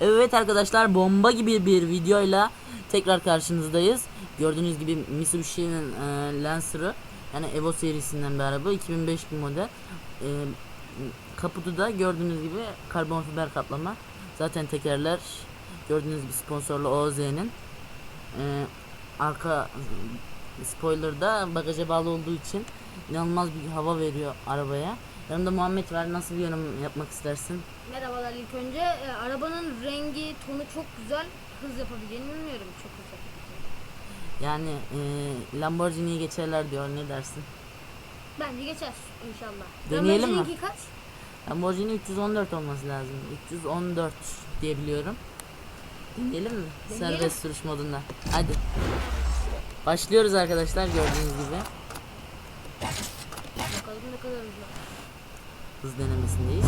Evet arkadaşlar bomba gibi bir videoyla tekrar karşınızdayız. Gördüğünüz gibi Mitsubishi'nin e, Lancer'ı yani Evo serisinden bir araba 2005 bir model. E, kaputu da gördüğünüz gibi karbon fiber kaplama. Zaten tekerler gördüğünüz gibi sponsorlu OZ'nin. E, arka spoiler da bagaja bağlı olduğu için inanılmaz bir hava veriyor arabaya. Yanımda Muhammed var. Nasıl bir yorum yapmak istersin? Merhabalar ilk önce. E, arabanın rengi, tonu çok güzel. Hız yapabileceğini bilmiyorum. Çok hız yapabileceğini. Yani e, Lamborghini'yi geçerler diyor. Ne dersin? Bence geçer inşallah. Deneyelim mi? Lamborghini'ninki kaç? Lamborghini 314 olması lazım. 314 diye biliyorum. Deneyelim mi? Deneyelim. Serbest sürüş modunda. Hadi. Başlıyoruz arkadaşlar gördüğünüz gibi. Bakalım ne kadar hızlı. Hız denemesindeyiz.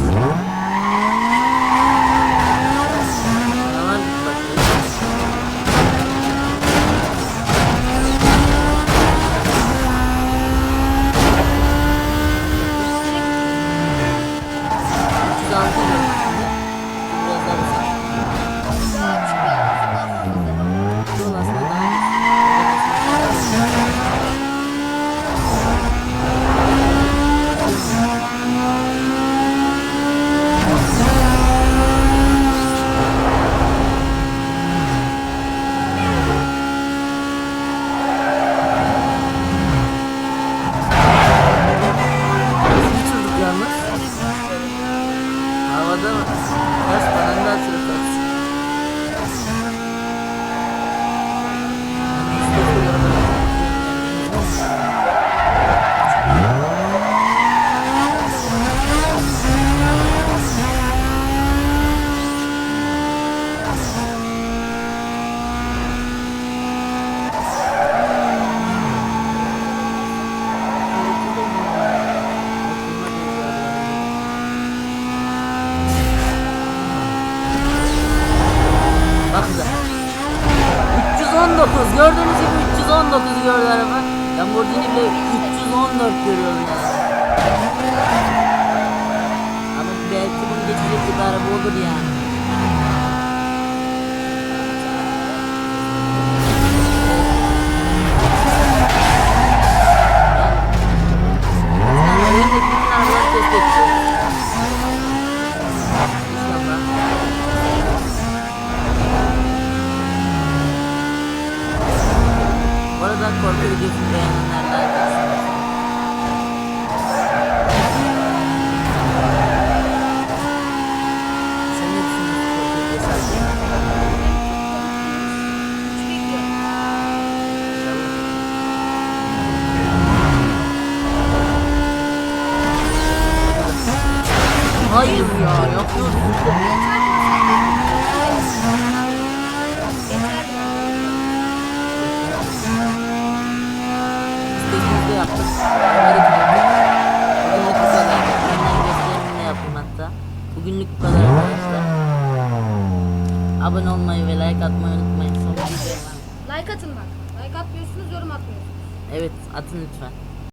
Gördüğünüz gibi 319 gördü araba. Lamborghini bile 314 görüyorum yani. Ama belki bunu geçecek bir araba olur. Yani korku videosunu beğenenler like atsın. Sen ne düşünüyorsun videosu. Hayır ya yapıyorsun. Abone olmayı ve like atmayı unutmayın. Like atın bak. Like atmıyorsunuz, yorum atmıyorsunuz. Evet atın lütfen.